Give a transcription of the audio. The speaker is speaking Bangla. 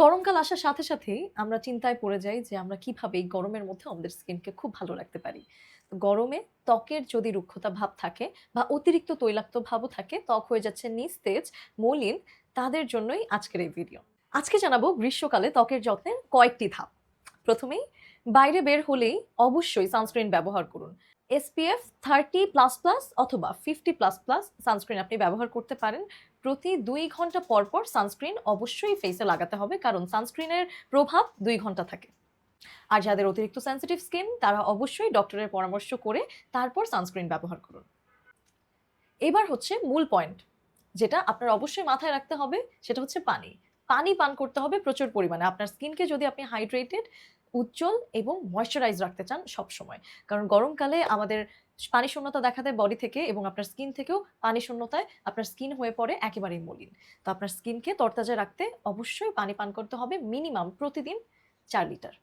গরমকাল আসার সাথে সাথেই আমরা চিন্তায় পড়ে যাই যে আমরা কীভাবে এই গরমের মধ্যে আমাদের স্কিনকে খুব ভালো রাখতে পারি। গরমে ত্বকের যদি রুক্ষতা ভাব থাকে বা অতিরিক্ত তৈলাক্ত ভাবও থাকে, ত্বক হয়ে যাচ্ছে নিস্তেজ মলিন, তাদের জন্যই আজকের এই ভিডিও আজকে জানাব গ্রীষ্মকালে ত্বকের যত্নের কয়েকটি ধাপ। প্রথমেই বাইরে বের হলেই অবশ্যই সানস্ক্রিন ব্যবহার করুন। এসপিএফ থার্টি প্লাস প্লাস অথবা ফিফটি প্লাস প্লাস সানস্ক্রিন আপনি ব্যবহার করতে পারেন। প্রতি দুই ঘণ্টা পর পর সানস্ক্রিন অবশ্যই ফেসে লাগাতে হবে, কারণ সানস্ক্রিনের প্রভাব দুই ঘণ্টা থাকে। আর যাদের অতিরিক্ত সেন্সিটিভ স্কিন তারা অবশ্যই ডক্টরের পরামর্শ করে তারপর সানস্ক্রিন ব্যবহার করুন। এবার হচ্ছে মূল পয়েন্ট যেটা আপনার অবশ্যই মাথায় রাখতে হবে, সেটা হচ্ছে পানি। পানি পান করতে হবে প্রচুর পরিমাণে। আপনার স্কিনকে যদি আপনি হাইড্রেটেড উজ্জ্বল এবং ময়শ্চারাইজ রাখতে চান সব সময় কারণ গরমকালে আমাদের পানি শূন্যতা দেখা দেয় বডি থেকে এবং আপনার স্কিন থেকেও পানি শূন্যতায় আপনার স্কিন হয়ে পড়ে একেবারেই মলিন। তো আপনার স্কিনকে তরতাজা রাখতে অবশ্যই পানি পান করতে হবে মিনিমাম প্রতিদিন চার লিটার